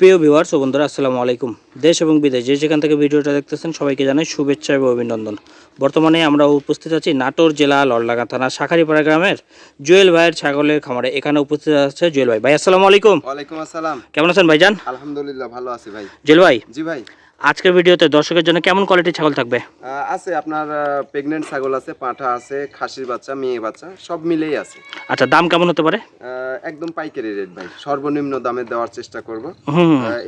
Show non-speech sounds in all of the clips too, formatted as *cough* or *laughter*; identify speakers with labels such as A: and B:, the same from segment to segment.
A: প্রিয় ভিউয়ার্স ও বন্ধুরা আসসালামু আলাইকুম। দেশ এবং বিদেশ যে যেখান থেকে ভিডিওটা দেখতেছেন সবাইকে জানাই শুভেচ্ছা এবং অভিনন্দন। বর্তমানে আমরা উপস্থিত আছি নাটোর জেলা লড়লাগা থানা শাখারিপাড়া গ্রামের জুয়েল ভাইয়ের ছাগলের খামারে। এখানে উপস্থিত আছে জুয়েল ভাই। ভাই আসসালামু আলাইকুম।
B: ওয়ালাইকুম আসসালাম।
A: কেমন আছেন ভাইজান?
B: আলহামদুলিল্লাহ ভালো আছি ভাই।
A: জুয়েল ভাই।
B: জি ভাই।
A: আজকের ভিডিওতে দর্শকের জন্য কেমন কোয়ালিটির ছাগল থাকবে?
B: আছে আপনার প্রেগনেন্ট ছাগল আছে পাঁঠা আছে খাসির বাচ্চা মেয়ে বাচ্চা সব মিলেই আছে।
A: আচ্ছা দাম কেমন হতে পারে?
B: একদম পাইকারি রেট ভাই সর্বনিম্ন দামে দেওয়ার চেষ্টা করব।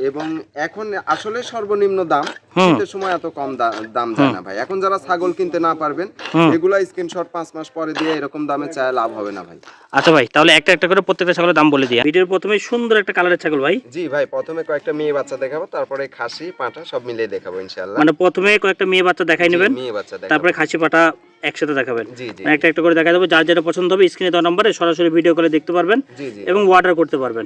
B: এবং এখন আসলে সর্বনিম্ন দাম। শীতের সময় এত কম দাম যায় না ভাই। এখন যারা ছাগল কিনতে না পারবেন। এগুলা স্ক্রিনশট পাঁচ মাস পরে দিয়ে এরকম দামে চায় লাভ হবে না ভাই।
A: আচ্ছা ভাই তাহলে একটা একটা করে প্রত্যেকটা ছাগলের দাম বলে দিই। ভিডিওর প্রথমে সুন্দর একটা কালারের ছাগল ভাই।
B: জি ভাই প্রথমে কয়েকটা মেয়ে বাচ্চা দেখাবো তারপরে খাসি পাঁঠা সব মিলিয়ে দেখাবো ইনশাআল্লাহ।
A: মানে প্রথমে কয়েকটা মেয়ে বাচ্চা দেখাই নেবেন
B: মেয়ে বাচ্চা
A: তারপরে খাসি পাটা একসাথে দেখাবেন।
B: জি
A: একটা একটা করে দেখা দেবো। যার যেটা পছন্দ হবে স্ক্রিনে দেওয়া নম্বরে সরাসরি ভিডিও করে দেখতে পারবেন এবং অর্ডার করতে পারবেন।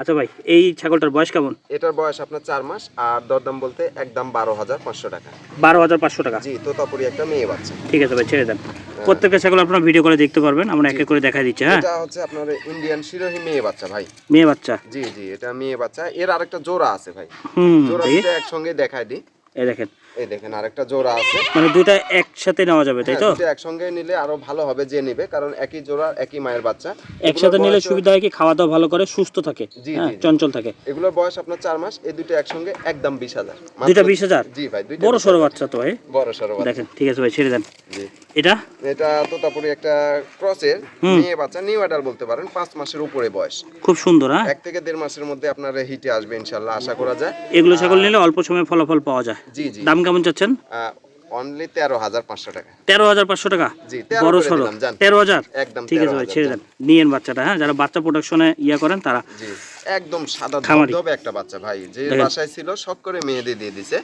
A: আচ্ছা ভাই এই ছাগলটার বয়স কেমন?
B: এটার বয়স আপনার চার মাস আর দরদাম বলতে একদম বারো হাজার পাঁচশো টাকা।
A: বারো হাজার পাঁচশো টাকা।
B: জি তোতাপুরি একটা মেয়ে বাচ্চা।
A: ঠিক আছে ভাই ছেড়ে দেন। প্রত্যেকটা ছাগল আপনার ভিডিও করে দেখতে পারবেন আমরা এক এক করে দেখা দিচ্ছি হ্যাঁ?
B: এটা হচ্ছে আপনার ইন্ডিয়ান শিরোহী মেয়ে বাচ্চা ভাই।
A: মেয়ে বাচ্চা।
B: জি জি এটা মেয়ে বাচ্চা। এর আরেকটা জোড়া আছে ভাই।
A: হুম
B: জোড়া একসঙ্গে দেখাই দিই।
A: এই দেখেন।
B: এই দেখেন আরেকটা জোড়া আছে।
A: মানে দুটা একসাথে নেওয়া যাবে তাই
B: হ্যাঁ,
A: তো?
B: একসঙ্গে নিলে আরও ভালো হবে যে নেবে কারণ একই জোড়া একই মায়ের বাচ্চা।
A: একসাথে নিলে সুবিধা হয় কি? খাওয়া দাওয়া ভালো করে সুস্থ থাকে। হ্যাঁ। চঞ্চল থাকে।
B: এগুলোর বয়স আপনার চার মাস এই দুটো একসঙ্গে একদম বিশ হাজার।
A: দুইটা বিশ হাজার?
B: জি ভাই
A: বড়
B: 20,000
A: সড়ো বাচ্চা তো ভাই।
B: বড় সরো
A: দেখেন ঠিক আছে ভাই ছেড়ে দেন।
B: জি।
A: এটা?
B: এটা তোতাপুরি একটা ক্রসের মেয়ে বাচ্চা নিউ অ্যাডাল বলতে পারেন পাঁচ মাসের উপরে বয়স।
A: খুব সুন্দর হ্যাঁ?
B: এক থেকে দেড় মাসের মধ্যে আপনার হিটে আসবে ইনশাল্লাহ আশা করা যায়।
A: এগুলো নিলে অল্প সময়ে ফলাফল পাওয়া যায়।
B: জি জি।
A: দাম কেমন চাচ্ছেন?
B: অনলি তেরো হাজার পাঁচশো টাকা।
A: তেরো হাজার পাঁচশো টাকা? বড় সড়ো তেরো হাজার?
B: একদম
A: ঠিক আছে ভাই ছেড়ে দেন। নিয়েন বাচ্চাটা হ্যাঁ? যারা বাচ্চা প্রোডাকশনে ইয়া করেন তারা
B: একদম সাদা। ধবধবে একটা বাচ্চা ভাই। যে বাসায় ছিল সব করে মেয়েদের দিয়ে দিছে।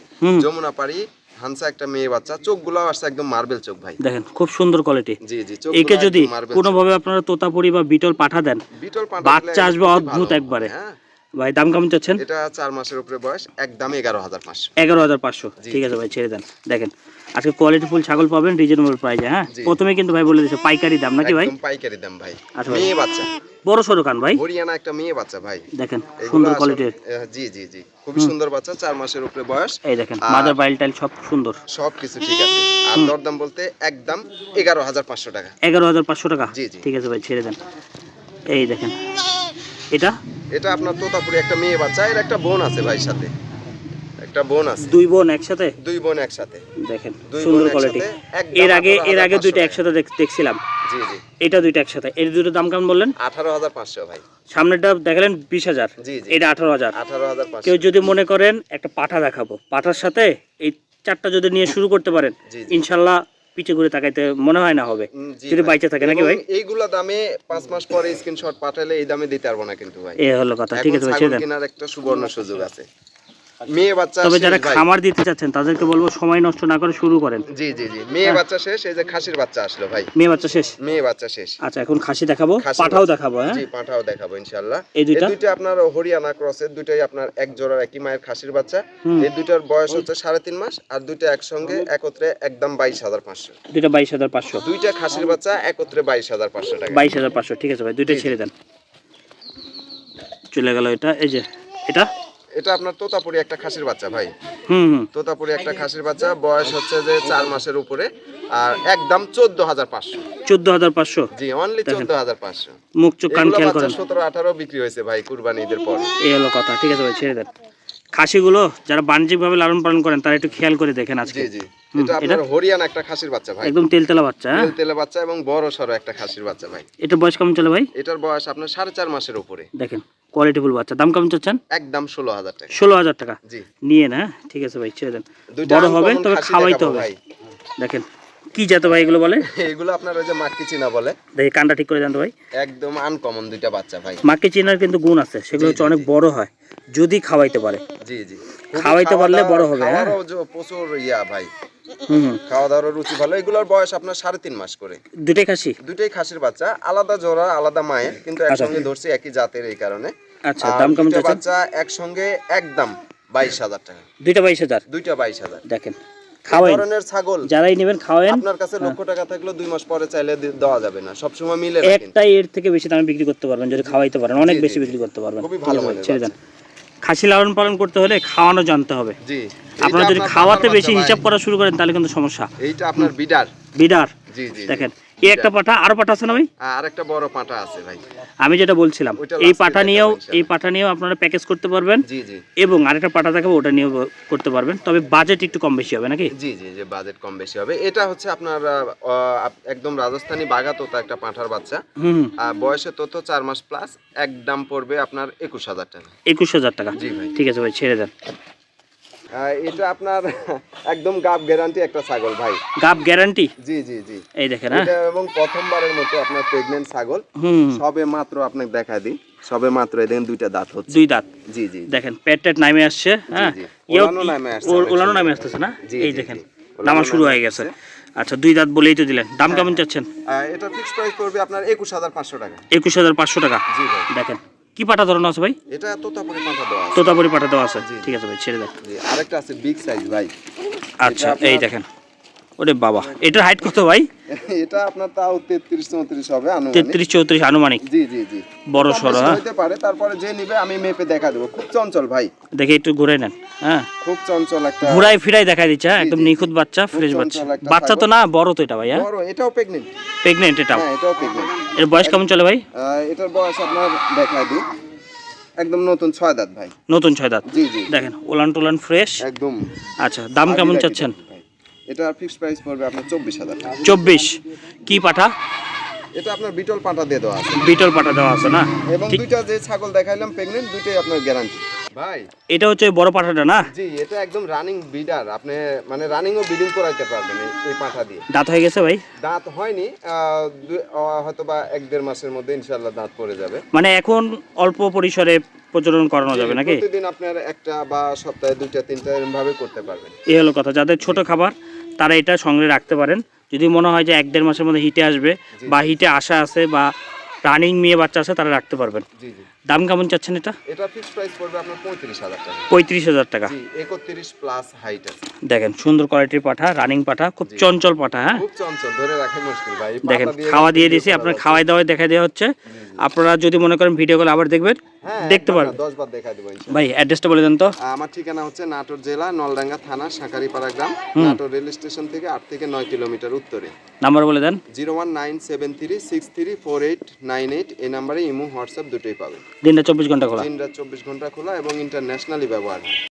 B: যমুনা পাড়ি হানসা একটা মেয়ে বাচ্চা চোখগুলো আসছে একদম মার্বেল চোখ ভাই।
A: দেখেন খুব সুন্দর কোয়ালিটি
B: জি জি
A: একে যদি কোনোভাবে আপনারা তোতাপুরি বা বিটল পাঠা দেন
B: বিটল পাঁঠা
A: বাচ্চা আসবে অদ্ভুত একবারে।
B: হ্যাঁ।
A: ভাই দাম কেমন চাচ্ছেন?
B: এটা চার মাসের উপরে বয়স একদম এগারো হাজার পাঁচশো।
A: এগারো হাজার পাঁচশো। ঠিক আছে ভাই ছেড়ে দেন। দেখেন আজকে কোয়ালিটি ফুল ছাগল পাবেন রিজনেবল প্রাইসে হ্যাঁ। প্রথমে কিন্তু ভাই বলে দিচ্ছে পাইকারি দাম নাকি ভাই?
B: পাইকারি দাম ভাই।
A: আচ্ছা
B: মেয়ে বাচ্চা।
A: বড় সড়ো কান ভাই।
B: হরিয়ানা একটা মেয়ে বাচ্চা ভাই।
A: দেখেন সুন্দর কোয়ালিটির
B: জি জি জি। খুবই সুন্দর বাচ্চা চার মাসের উপরে বয়স।
A: এই দেখেন মাদার বাইল টাইল সব সুন্দর।
B: সব কিছু ঠিক আছে। আর দরদাম বলতে একদম এগারো হাজার পাঁচশো টাকা।
A: এগারো হাজার পাঁচশো টাকা।
B: জি, জি।
A: ঠিক আছে ভাই ছেড়ে দেন। এই দেখেন। এটা?
B: এটা আপনার তোতাপুরি একটা মেয়ে বাচ্চা এর একটা বোন আছে ভাই সাথে। একটা বোন আছে।
A: দুই বোন একসাথে?
B: দুই বোন একসাথে।
A: দেখেন সুন্দর কোয়ালিটি এর আগে এর আগে দুইটা একসাথে দেখ- দেখছিলাম।
B: জি জি।
A: এটা দুইটা একসাথে। এর দুটো দাম কেমন বললেন?
B: আঠারো হাজার পাঁচশো ভাই।
A: সামনেরটা দেখালেন বিশ হাজার।
B: জি, জি।
A: এটা আঠারো হাজার।
B: আঠারো হাজার পাঁচশো।
A: কেউ যদি মনে করেন একটা পাঠা দেখাবো। পাঠার সাথে এই চারটা যদি নিয়ে শুরু করতে পারেন
B: জি,
A: পিছে ঘুরে তাকাইতে মনে হয় না হবে। যদি বাইচে থাকে নাকি ভাই?
B: এইগুলা দামে পাঁচ মাস পরে স্ক্রিনশট পাঠালে এই দামে দিতে পারব না কিন্তু ভাই।
A: এ হলো কথা ঠিক আছে ভাই সেটা
B: কেনার একটা সুবর্ণ সুযোগ আছে। মেয়ে বাচ্চা
A: তবে যারা খামার দিতে চাচ্ছেন তাদেরকে বলব সময় নষ্ট না করে শুরু করেন।
B: জি জি জি। মেয়ে বাচ্চা শেষ এই যে খাসির বাচ্চা আসলো ভাই।
A: মেয়ে বাচ্চা শেষ?
B: মেয়ে বাচ্চা শেষ।
A: আচ্ছা এখন খাসি দেখাবো পাঠাও দেখাবো হ্যাঁ?
B: জি পাঠাও দেখাবো ইনশাআল্লাহ।
A: এই দুইটা?
B: দুইটা আপনার হরিয়ানা ক্রসের দুইটাই আপনার এক জোড়ার একই মায়ের খাসির বাচ্চা। এই দুইটার বয়স হচ্ছে সাড়ে তিন মাস আর দুইটা একসঙ্গে একত্রে একদম বাইশ হাজার পাঁচশো।
A: দুইটা বাইশ হাজার পাঁচশো।
B: দুইটা খাসির বাচ্চা একত্রে বাইশ হাজার পাঁচশো টাকা।
A: বাইশ হাজার পাঁচশো ঠিক আছে ভাই দুইটা ছেড়ে দেন। চলে গেল এটা এই যে এটা?
B: এটা আপনার তোতাপুরি একটা খাসির বাচ্চা ভাই।
A: হুম
B: তোতাপুরি একটা খাসির বাচ্চা বয়স হচ্ছে যে চার মাসের উপরে আর একদম চোদ্দ হাজার পাঁচশো।
A: চোদ্দ হাজার পাঁচশো?
B: জি অনলি চোদ্দ হাজার পাঁচশো।
A: মুখ চোখ কান খেয়াল করেন।
B: সতেরো আঠারো বিক্রি হয়েছে ভাই কুরবানি ঈদের পর।
A: এই হলো কথা ঠিক আছে ভাই ছেড়ে দেন। খাসিগুলো যারা বাণিজ্যিকভাবে লালন পালন করেন তারা একটু খেয়াল করে দেখেন আজকে।
B: জি জি। এটা আপনার হরিয়ানা একটা খাসির বাচ্চা ভাই।
A: একদম তেলতেলা বাচ্চা হ্যাঁ?
B: তেল বাচ্চা এবং বড় সড়ো একটা খাসির বাচ্চা ভাই।
A: এটা বয়স কেমন চলে ভাই?
B: এটার বয়স আপনার সাড়ে চার মাসের উপরে।
A: দেখেন। কোয়ালিটিফুল বাচ্চা। দাম কেমন চাচ্ছেন?
B: একদম ষোলো হাজার টাকা।
A: ষোলো হাজার টাকা?
B: জি।
A: নিয়ে না? ঠিক আছে ভাই ছেড়ে দেন। বড় হবে তবে খাওয়াইতে হবে। দেখেন কি জাত ভাই এগুলো বলে? *laughs*
B: এগুলো আপনার ওই যে মাক্কি চিনা বলে।
A: দেখি কানটা ঠিক করে দেন তো ভাই।
B: একদম আনকমন দুইটা বাচ্চা ভাই।
A: মাকে চেনার কিন্তু গুণ আছে সেগুলো হচ্ছে অনেক বড় হয় যদি খাওয়াইতে পারে।
B: জি জি।
A: খাওয়াইতে পারলে বড় হবে, হ্যাঁ?
B: প্রচুর ইয়া ভাই। খাওয়া দাওয়ার রুচি ভালো। এগুলোর বয়স আপনার সাড়ে তিন মাস করে।
A: দুটাই খাসি?
B: দুইটাই খাসির বাচ্চা। আলাদা জোড়া আলাদা মায়ের কিন্তু একসঙ্গে ধরছি একই জাতের এই কারণে।
A: আচ্ছা দাম কেমন
B: বাচ্চা একসঙ্গে একদম বাইশ হাজার টাকা।
A: দুইটা বাইশ হাজার?
B: দুইটা বাইশ হাজার।
A: দেখেন।
B: এই ধরনের ছাগল?
A: যারাই নেবেন খাওয়াইন।
B: আপনার কাছে লক্ষ টাকা থাকলেও দুই মাস পরে চাইলে দেওয়া যাবে না। সবসময় মিলে না
A: এর থেকে বেশি দামে বিক্রি করতে পারবেন যদি খাওয়াইতে পারেন। অনেক বেশি বিক্রি করতে পারবেন।
B: খুবই ভালো
A: ছেড়ে দেন। খাসি লালন পালন করতে হলে খাওয়ানো জানতে হবে। আপনার
B: আপনারা
A: যদি খাওয়াতে বেশি হিসাব করা শুরু করেন তাহলে কিন্তু সমস্যা।
B: এইটা আপনার বিডার।
A: বিডার।
B: জি জি।
A: দেখেন এই একটা পাঠা আরও পাঠা আছে না ভাই?
B: আর একটা বড় পাটা আছে ভাই।
A: আমি যেটা বলছিলাম এই পাঠা নিয়েও এই পাঠা নিয়েও আপনারা প্যাকেজ করতে পারবেন
B: জি জি।
A: এবং আরেকটা পাঠা দেখাবো ওটা নিয়েও করতে পারবেন। তবে বাজেট একটু কম বেশি হবে নাকি?
B: জি জি যে বাজেট কম বেশি হবে। এটা হচ্ছে আপনার একদম রাজস্থানি বাঘা তোতা একটা পাঠার বাচ্চা। বয়সে তত চার মাস প্লাস এক দাম পড়বে আপনার একুশ হাজার টাকা।
A: একুশ হাজার টাকা।
B: জি ভাই।
A: ঠিক আছে ভাই ছেড়ে দেন।
B: এটা আপনার *laughs* একদম গাব গ্যারান্টি একটা ছাগল ভাই।
A: গাপ গ্যারান্টি
B: জি জি জি।
A: এই দেখেন হ্যাঁ।
B: এটা এবং প্রথমবারের মতো আপনার প্রেগনেন্ট ছাগল। সবে মাত্র আপনাকে দেখা দিই। সবে মাত্র দেখেন দুইটা দাঁত হচ্ছে।
A: দুই দাঁত।
B: জি জি
A: দেখেন পেট টেট নামে আসছে হ্যাঁ?
B: ওলানো নামে আসছে
A: ওলানো নামে আসতেছে না? এই দেখেন। নামা শুরু হয়ে গেছে। আচ্ছা দুই দাঁত বলেই তো দিলেন। দাম কেমন চাচ্ছেন?
B: এটা ফিক্সড প্রাইস পড়বে আপনার একুশ হাজার পাঁচশো টাকা।
A: একুশ হাজার পাঁচশো টাকা।
B: জি ভাই।
A: দেখেন কি পাটা ধরানো আছে ভাই?
B: এটা তোতাপুরি পাটা দেওয়া আছে।
A: তোতাপুরি পাটা দেওয়া আছে। ঠিক আছে ভাই ছেড়ে দেন।
B: আরেকটা আছে বিগ সাইজ ভাই।
A: আচ্ছা এই দেখেন। ওরে বাবা এটার হাইট কত ভাই?
B: এটা আপনার তাও তেত্রিশ চৌত্রিশ হবে আনুমানিক।
A: তেত্রিশ চৌত্রিশ আনুমানিক।
B: জি জি জি।
A: বড়
B: কম
A: সড়ো হ্যাঁ?
B: পারে তারপরে যে নিবে আমি মেপে দেখা দেবো। খুব চঞ্চল ভাই।
A: দেখে একটু ঘুরে নেন হ্যাঁ?
B: খুব চঞ্চল একটা
A: ঘুরাই ফিরাই দেখা দিচ্ছে হ্যাঁ? একদম। নিখুঁত বাচ্চা ফ্রেশ বাচ্চা। বাচ্চা তো না বড় তো এটা ভাই হ্যাঁ?
B: বড় এটাও প্রেগনেন্ট
A: প্রেগনেন্ট এটাও?
B: হ্যাঁ এটাও প্রেগনেন্ট
A: এর বয়স কেমন চলে ভাই?
B: এটার বয়স আপনার দেখা দিই। একদম নতুন ছয় দাঁত ভাই।
A: নতুন ছয় দাঁত।
B: জি জি।
A: দেখেন ওলান টোলান ফ্রেশ
B: একদম।
A: আচ্ছা দাম কেমন চাচ্ছেন?
B: এটা ফিক্সড প্রাইস পড়বে আপনার চব্বিশ হাজার টাকা।
A: চব্বিশ। কি পাঠা?
B: এটা আপনার বিটল পাটা দিয়ে দেওয়া আছে।
A: বিটল পাঠা দেওয়া আছে না?
B: এবং দুইটা যে ছাগল দেখাইলাম প্রেগনেন্ট দুইটাই আপনার গ্যারান্টি ভাই।
A: এটা হচ্ছে বড় পাঠাটা না?
B: জি এটা একদম রানিং বিডার আপনি মানে রানিং ও বিডিং করাইতে পারবেন এই- পাঠা দিয়ে।
A: দাঁত হয়ে গেছে ভাই?
B: দাঁত হয়নি হয়তো বা এক দেড় মাসের মধ্যে ইনশাল্লাহ দাঁত পড়ে যাবে।
A: মানে এখন অল্প পরিসরে প্রচলন করানো যাবে নাকি?
B: প্রতিদিন আপনার একটা বা সপ্তাহে দুইটা তিনটা এরকম ভাবে করতে পারবেন।
A: এই হলো কথা। যাদের ছোট খাবার তারা এটা সঙ্গে রাখতে পারেন। যদি মনে হয় যে এক দেড় মাসের মধ্যে হিটে আসবে বা হিটে আসা আছে বা রানিং মেয়ে বাচ্চা আছে তারা রাখতে পারবেন। দাম কেমন চাচ্ছেন এটা?
B: এটা ফিক্সড প্রাইস পড়বে আপনার পঁয়ত্রিশ হাজার টাকা।
A: পঁয়ত্রিশ হাজার টাকা।
B: জি একত্রিশ প্লাস হাইট আছে।
A: দেখেন সুন্দর কোয়ালিটির পাঠা রানিং পাঠা খুব চঞ্চল পাঠা হ্যাঁ?
B: খুব চঞ্চল ধরে রাখা মুশকিল ভাই।
A: দেখেন খাওয়া দিয়ে দিয়েছি আপনার খাওয়াই দাওয়াই দেখা দেওয়া হচ্ছে। আপনারা যদি মনে করেন ভিডিও কল আবার দেখবেন
B: হ্যাঁ
A: দেখতে পারবেন।
B: দশ বার দেখা দেবো।
A: ভাই অ্যাড্রেসটা বলে দেন তো।
B: আমার ঠিকানা হচ্ছে নাটোর জেলা নলডাঙ্গা থানা সাঁকারিপাড়া গ্রাম নাটোর রেল স্টেশন থেকে আট থেকে নয় কিলোমিটার উত্তরে।
A: নাম্বার বলে দেন।
B: জিরো ওয়ান নাইন এইট এই নাম্বারে ইমো হোয়াটসঅ্যাপ দুটোই পাবেন
A: দিনটা চব্বিশ ঘণ্টা খোলা
B: দিনটা চব্বিশ ঘণ্টা খোলা এবং ইন্টারন্যাশনালি ব্যবহার হয়।